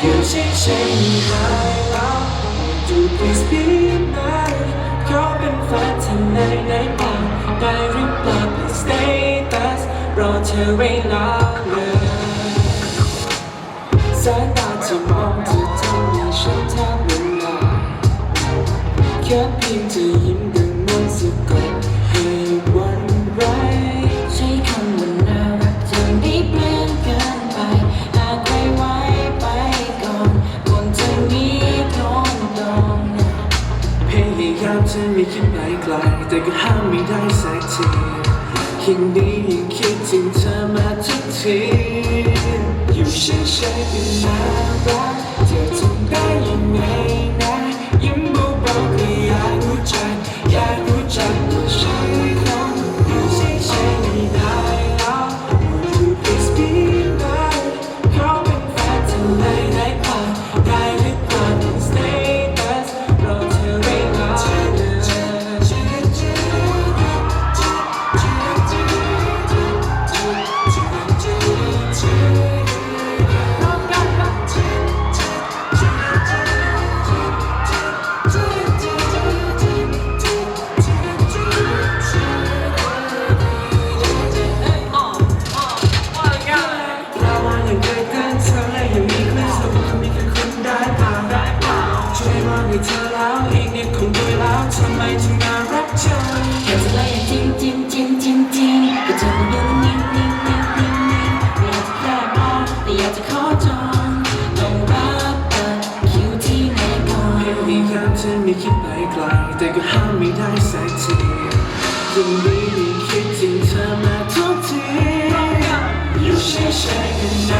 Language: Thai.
อยู่เฉยๆไม่ได้แล้ว Do please be mine ขอเป็นแฟนเธอในในบ้างได้หรือเปล่า Please status รอเธอเวลาเลยสายตาที่มองเธอทำให้ฉันแทบละลายแค่เพียงเธอยิ้ม ยายามจะไม่คิดไปไกล แต่ก็ห้ามไม่ได้สักทียิ่งนี้ยิ่งคิดถึงเธอมาทุกที อยู่เฉยๆก็นน้ำ อแล้วเองเนี่ยคงด้วยแล้วทำไมถึงนา ไม่คิดไปไกล แต่ก็ห้ามไม่ได้สักทียิ่งไม่มีคิดถึงเธอมาทุกทีอยู่เฉยๆกัน่ารั